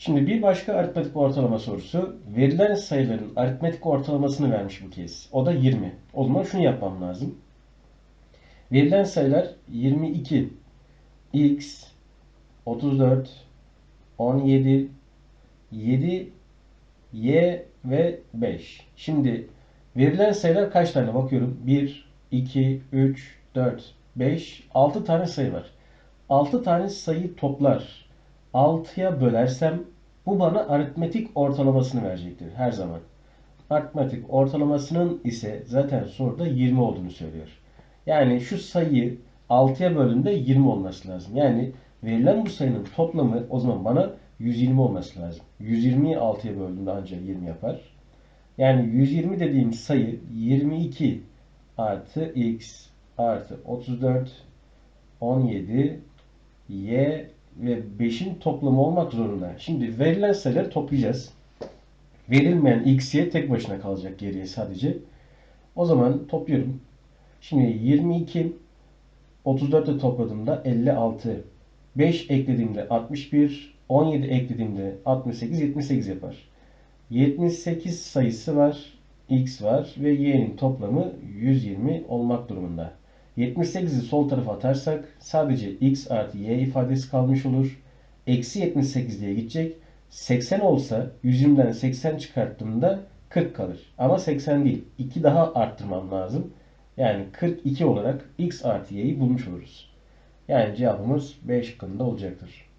Şimdi bir başka aritmetik ortalama sorusu. Verilen sayıların aritmetik ortalamasını vermiş bu kez. O da 20. O zaman şunu yapmam lazım. Verilen sayılar 22, x, 34, 17, 7, y ve 5. Şimdi verilen sayılar kaç tane bakıyorum? 1, 2, 3, 4, 5, 6 tane sayı var. 6 tane sayı toplar. 6'ya bölersem bu bana aritmetik ortalamasını verecektir her zaman. Aritmetik ortalamasının ise zaten soruda 20 olduğunu söylüyor. Yani şu sayıyı 6'ya böldüğümde 20 olması lazım. Yani verilen bu sayının toplamı o zaman bana 120 olması lazım. 120'yi 6'ya böldüğümde ancak 20 yapar. Yani 120 dediğim sayı 22 artı x artı 34 17 y ve 5'in toplamı olmak zorunda. Şimdi verilen sayıları toplayacağız. Verilmeyen x, y tek başına kalacak geriye sadece. O zaman topluyorum. Şimdi 22 34 ile topladığımda 56. 5 eklediğimde 61. 17 eklediğimde 68, 78 yapar. 78 sayısı var. X var ve y'nin toplamı 120 olmak durumunda. 78'i sol tarafa atarsak sadece x artı y ifadesi kalmış olur. Eksi 78 diye gidecek. 80 olsa 120'den 80 çıkarttığımda 40 kalır. Ama 80 değil. 2 daha arttırmam lazım. Yani 42 olarak x artı y'yi bulmuş oluruz. Yani cevabımız B şıkkında olacaktır.